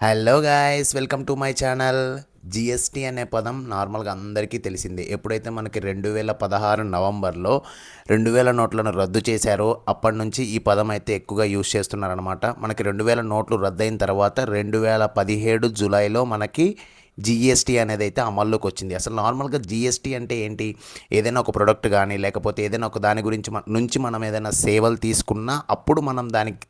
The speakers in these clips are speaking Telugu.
Hello guys welcome to my channel GST అనే పదం నార్మల్గా అందరికీ తెలిసిందే. ఎప్పుడైతే మనకి రెండు వేల పదహారు నవంబర్లో రెండు వేల నోట్లను రద్దు చేశారో అప్పటి నుంచి ఈ పదం అయితే ఎక్కువగా యూజ్ చేస్తున్నారనమాట మనకి రెండు వేల నోట్లు రద్దయిన తర్వాత రెండు వేల పదిహేడు జూలైలో మనకి జిఎస్టీ అనేది అయితే అమల్లోకి వచ్చింది. అసలు నార్మల్గా జిఎస్టీ అంటే ఏంటి? ఏదైనా ఒక ప్రొడక్ట్ కానీ లేకపోతే ఏదైనా ఒక దాని గురించి మన- నుంచి మనం ఏదైనా సేవలు తీసుకున్నా అప్పుడు మనం దానికి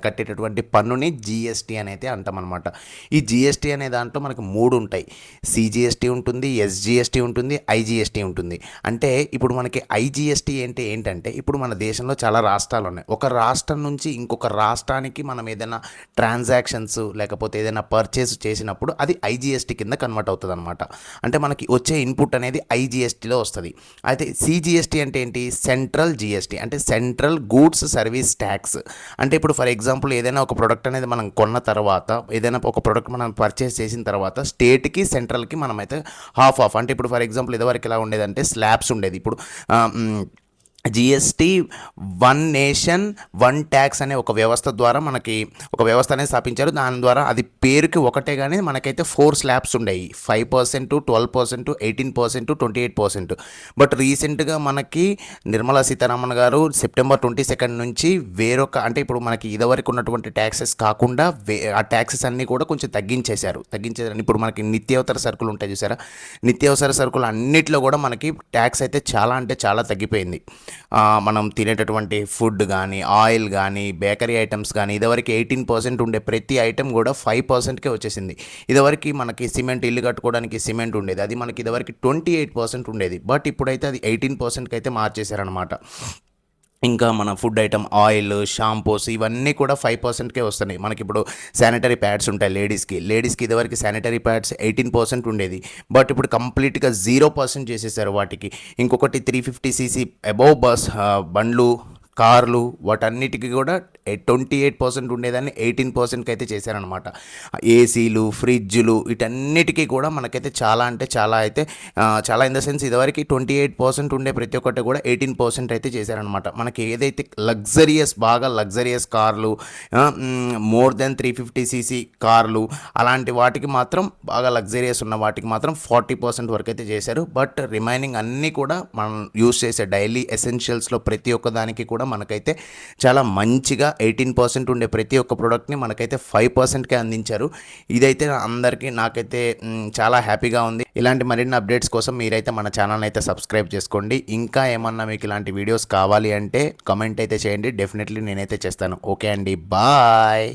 కట్టేటటువంటి పన్నుని జిఎస్టీ అని అయితే అంటామన్నమాట ఈ జిఎస్టీ అనే దాంట్లో మనకు మూడు ఉంటాయి సిజిఎస్టీ ఉంటుంది ఎస్జిఎస్టీ ఉంటుంది ఐజిఎస్టీ ఉంటుంది అంటే ఇప్పుడు మనకి ఐజిఎస్టీ ఏంటి ఏంటంటే ఇప్పుడు మన దేశంలో చాలా రాష్ట్రాలు ఉన్నాయి ఒక రాష్ట్రం నుంచి ఇంకొక రాష్ట్రానికి మనం ఏదైనా ట్రాన్సాక్షన్స్ లేకపోతే ఏదైనా పర్చేస్ చేసినప్పుడు అది ఐజిఎస్టీ కింద కన్వర్ట్ అవుతుంది అనమాట అంటే మనకి వచ్చే ఇన్పుట్ అనేది ఐజిఎస్టీలో వస్తుంది అయితే సిజిఎస్టీ అంటే ఏంటి సెంట్రల్ జిఎస్టీ అంటే సెంట్రల్ గూడ్స్ సర్వీస్ ట్యాక్స్ అంటే ఇప్పుడు ఫర్ ఎగ్జాంపుల్ ఏదైనా ఒక ప్రోడక్ట్ అనేది మనం కొన్న తర్వాత ఏదైనా ఒక ప్రోడక్ట్ మనం పర్చేస్ చేసిన తర్వాత స్టేట్కి సెంట్రల్కి మనమైతే హాఫ్ ఆఫ్ అంటే ఇప్పుడు ఫర్ ఎగ్జాంపుల్ ఇదివరకు ఎలా ఉండేదంటే స్లాబ్స్ ఉండేది. ఇప్పుడు GST one nation one tax అనే ఒక వ్యవస్థ ద్వారా మనకి ఒక వ్యవస్థ అనేది స్థాపించారు. దాని ద్వారా అది పేరుకి ఒకటే కానీ మనకైతే ఫోర్ స్లాబ్స్ ఉండేవి five percent twelve percent eighteen percent twenty eight percent. But రీసెంట్గా మనకి నిర్మలా సీతారామన్ గారు సెప్టెంబర్ ట్వంటీ సెకండ్ నుంచి వేరొక అంటే ఇప్పుడు మనకి ఇదివరకు ఉన్నటువంటి ట్యాక్సెస్ కాకుండా వే ఆ ట్యాక్సెస్ అన్నీ కూడా కొంచెం తగ్గించేశారు. తగ్గించేసారు ఇప్పుడు మనకి నిత్యావసర సరుకులు ఉంటాయి చూసారా? నిత్యావసర సరుకులు అన్నిట్లో కూడా మనకి ట్యాక్స్ అయితే చాలా అంటే చాలా తగ్గిపోయింది. మనం తినేటటువంటి ఫుడ్ కానీ ఆయిల్ కానీ బేకరీ ఐటమ్స్ కానీ ఇదివరకు ఎయిటీన్ పర్సెంట్ ఉండే ప్రతి ఐటమ్ కూడా ఫైవ్ పర్సెంట్కే వచ్చేసింది. ఇదివరకు మనకి సిమెంట్ ఇల్లు కట్టుకోవడానికి సిమెంట్ ఉండేది. అది మనకి ఇదివరకు ట్వంటీ ఎయిట్ పర్సెంట్ ఉండేది. బట్ ఇప్పుడైతే అది ఎయిటీన్ పర్సెంట్కి అయితే మార్చేశారనమాట ఇంకా మన ఫుడ్ ఐటమ్ ఆయిల్ షాంపూస్ ఇవన్నీ కూడా ఫైవ్ పర్సెంట్కే వస్తున్నాయి. మనకి ఇప్పుడు శానిటరీ ప్యాడ్స్ ఉంటాయి లేడీస్కి. లేడీస్కి ఇదివరకు శానిటరీ ప్యాడ్స్ ఎయిటీన్ పర్సెంట్ ఉండేది. బట్ ఇప్పుడు కంప్లీట్గా జీరో పర్సెంట్ చేసేసారు వాటికి. ఇంకొకటి three fifty CC above bus బండ్లు కార్లు వాటన్నిటికీ కూడా ట్వంటీ ఎయిట్ పర్సెంట్ ఉండేదాన్ని ఎయిటీన్ పర్సెంట్కి అయితే చేశారనమాట ఏసీలు ఫ్రిడ్జ్లు వీటన్నిటికీ కూడా మనకైతే చాలా అంటే చాలా అయితే చాలా ఇన్ ద సెన్స్ ఇదివరకు ట్వంటీ ఎయిట్ పర్సెంట్ ఉండే ప్రతి ఒక్కటి కూడా ఎయిటీన్ పర్సెంట్ అయితే చేశారనమాట మనకి ఏదైతే లగ్జరియస్ బాగా లగ్జరియస్ కార్లు more than three fifty CC కార్లు అలాంటి వాటికి మాత్రం బాగా లగ్జరియస్ ఉన్న వాటికి మాత్రం ఫార్టీ పర్సెంట్ వరకు అయితే చేశారు. బట్ రిమైనింగ్ అన్నీ కూడా మనం యూస్ చేసే డైలీ ఎసెన్షియల్స్లో ప్రతి ఒక్క దానికి కూడా మనకైతే చాలా మంచిగా ఎయిటీన్ పర్సెంట్ ఉండే ప్రతి ఒక్క ప్రోడక్ట్ని మనకైతే ఫైవ్ పర్సెంట్కే అందించారు. ఇదైతే అందరికీ నాకైతే చాలా హ్యాపీగా ఉంది. ఇలాంటి మరిన్ని అప్డేట్స్ కోసం మీరైతే మన ఛానల్ అయితే సబ్స్క్రైబ్ చేసుకోండి. ఇంకా ఏమన్నా మీకు ఇలాంటి వీడియోస్ కావాలి అంటే కమెంట్ అయితే చేయండి. డెఫినెట్లీ నేనైతే చేస్తాను. ఓకే అండి. బాయ్